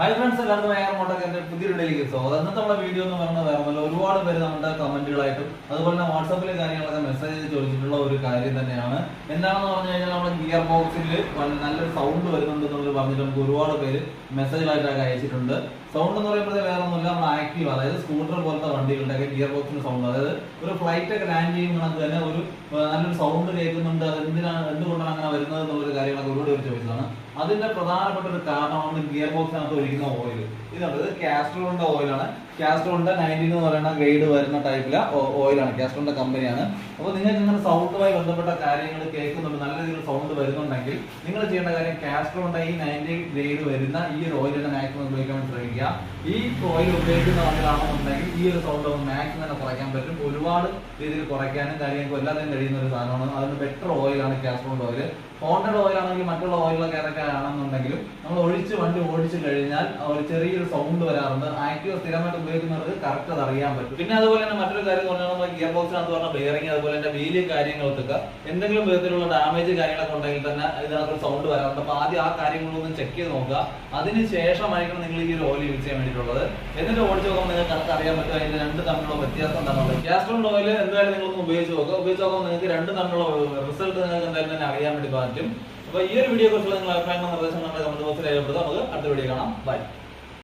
Hi friends എല്ലാവർക്കും വേറെ മോട്ടോക്കാരുടെ പുതിയൊരു ഡേയിലേക്ക് സ്വാഗതം. ഇന്നത്തെ നമ്മുടെ വീഡിയോ എന്ന് പറയുന്നത് വേറെ ഒന്നുമല്ല ഒരുപാട് പേര് നമ്മുടെ കമന്റുകളായിട്ടും അതുപോലെ തന്നെ വാട്സാപ്പിലെ കാര്യങ്ങളൊക്കെ മെസ്സേജ് ചെയ്ത് ചോദിച്ചിട്ടുള്ള ഒരു കാര്യം തന്നെയാണ്. എന്താണെന്ന് പറഞ്ഞു കഴിഞ്ഞാൽ നമ്മുടെ ഗിയർ ബോക്സിൽ നല്ലൊരു സൗണ്ട് വരുന്നുണ്ട് എന്നുള്ളത് പറഞ്ഞിട്ട് നമുക്ക് ഒരുപാട് പേര് മെസ്സേജുകളായിട്ടൊക്കെ അയച്ചിട്ടുണ്ട്. സൗണ്ട് എന്ന് പറയുമ്പോൾ വേറെ ഒന്നുമില്ല നമ്മൾ ആക്റ്റീവ് അതായത് സ്കൂട്ടർ പോലത്തെ വണ്ടികളുടെ ഒക്കെ ഗിയർ ബോക്സിന് സൗണ്ട് അതായത് ഒരു ഫ്ലൈറ്റ് ഒക്കെ ലാൻഡ് ചെയ്യുമ്പോൾ തന്നെ ഒരു നല്ലൊരു സൗണ്ട് കേൾക്കുന്നുണ്ട്. അത് എന്തിനാണ് എന്തുകൊണ്ടാണ് അങ്ങനെ വരുന്നത് ഒരുപാട് അതിന്റെ പ്രധാനപ്പെട്ട ഒരു കാരണമാണ് ഗിയർ ബോക്സിനകത്ത് ഒഴിക്കുന്ന ഓയിൽ. ഇതുണ്ട് ഇത് കാസ്ട്രോളിന്റെ ഓയിലാണ്. കാസ്ട്രോളിന്റെ നയന്റീൻ എന്ന് പറയുന്ന ഗൈഡ് വരുന്ന ടൈപ്പിലെ ഓയിലാണ്. കാസ്ട്രോളിന്റെ കമ്പനിയാണ്. അപ്പോൾ നിങ്ങൾക്ക് ഇങ്ങനെ സൗണ്ടുമായി ബന്ധപ്പെട്ട കാര്യങ്ങൾ കേൾക്കുന്നുണ്ട് നല്ല രീതിയിൽ സൗണ്ട് വരുന്നുണ്ടെങ്കിൽ നിങ്ങൾ ചെയ്യേണ്ട കാര്യം കാസ്ട്രോളിന്റെ ഈ നയന്റീൻ ഗ്രേഡ് വരുന്ന ഈ ഒരു ഓയിലിന്റെ മാക്സിമം ഉപയോഗിക്കാൻ ശ്രമിക്കുക ഈ ഓയിൽ ഉപയോഗിക്കുന്ന വണ്ടികളാണെന്നുണ്ടെങ്കിൽ ഈ ഒരു സൗണ്ട് മാക്സിമം തന്നെ കുറയ്ക്കാൻ പറ്റും. ഒരുപാട് രീതിയിൽ കുറയ്ക്കാനും കാര്യങ്ങൾക്കും എല്ലാത്തിനും കഴിയുന്ന ഒരു സാധനമാണ്. അതിന് ബെറ്റർ ഓയിലാണ് കാസ്ട്രോളിന്റെ ഓയിൽ ഹോണ്ടഡ് ഓയിൽ ആണെങ്കിൽ മറ്റുള്ള ഓയിലൊക്കെ ആണെന്നുണ്ടെങ്കിലും നമ്മൾ ഒഴിച്ച് വണ്ടി ഓടിച്ചു കഴിഞ്ഞാൽ ഒരു ചെറിയൊരു സൗണ്ട് വരാറുണ്ട്. ആക്റ്റീവ് സ്ഥിരമായിട്ട് ഉപയോഗിക്കുന്നവർക്ക് കറക്റ്റ് അത് അറിയാൻ പറ്റും. പിന്നെ അതുപോലെ തന്നെ മറ്റൊരു കാര്യം എന്ന് പറഞ്ഞാൽ ഗിയർ ബോക്സിനകത്ത് പറഞ്ഞ ബിയറിംഗ് അതുപോലെ തന്നെ വീൽ കാര്യങ്ങൾക്കൊക്കെ എന്തെങ്കിലും വിധത്തിലുള്ള ഡാമേജ് കാര്യങ്ങളൊക്കെ ഉണ്ടെങ്കിൽ തന്നെ ഇതിനകത്ത് സൗണ്ട് വരാറുണ്ട്. അപ്പൊ ആദ്യം ആ കാര്യങ്ങളൊന്നും ചെക്ക് ചെയ്ത് നോക്കുക. അതിന് ശേഷമായിരിക്കണം നിങ്ങൾ ഈ ഒരു ഓയിൽ യൂസ് ചെയ്യാൻ വേണ്ടിയിട്ടുള്ളത്. എന്നിട്ട് ഓടിച്ച് നോക്കുമ്പോൾ നിങ്ങൾക്ക് കറക്റ്റ് അറിയാൻ പറ്റും അതിന്റെ രണ്ട് തമ്മിലുള്ള വ്യത്യാസം എന്താണുള്ളത് കാസ്ട്രോൾ ഓയിൽ എന്തായാലും നിങ്ങളൊന്ന് ഉപയോഗിച്ച് നോക്കുക. ഉപയോഗിച്ച് നോക്കുമ്പോൾ നിങ്ങൾക്ക് രണ്ട് തമ്മിലുള്ള റിസൾട്ട് നിങ്ങൾക്ക് എന്തായാലും തന്നെ അറിയാൻ വേണ്ടി പറ്റും അപ്പൊ ഈ ഒരു വീഡിയോ കുറിച്ചുള്ള നിങ്ങളുടെ അഭിപ്രായങ്ങളും നിർദ്ദേശങ്ങളും നമ്മുടെ കമന്റ് ബോക്സിൽ രേഖപ്പെടുത്തുക. നമുക്ക് അടുത്ത വീഡിയോ കാണാം. ബൈ